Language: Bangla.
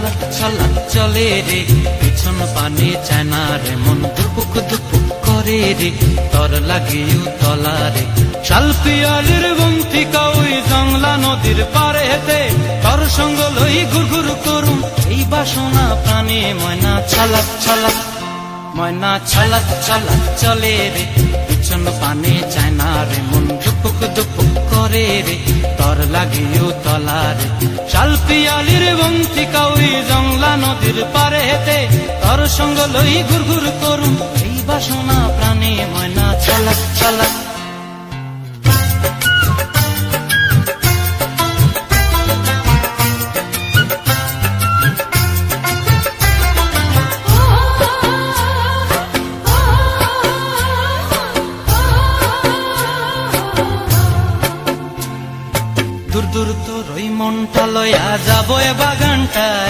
ছলাক ছলাক চলে রে, পিছন পানে চায় না রে, মন দুপুক দুপুক করে রে, তর লাগিও তলা রে। শালপিয়ালির বন্তিকা ওই জংলা নদীর পারে হেতে তর সঙ্গ লই ঘুর ঘুর করুম, এই বাসনা প্রাণে ময়না ছলাক ছলাক ময়না ছলাক ছলাক চলে রে, পিছন পানে চায় না রে, মন দুপুক দুপুক করে রে, তর লাগিও তলা রে। জংলা নদীর পারে হেতে তর সঙ্গ লই ঘুর ঘুর করুম। এই বাসনা প্রাণে ময়না ছলাক ছলাক দূর দূর তোর ওই মনটা লয়া যাব এ বাগানটায়।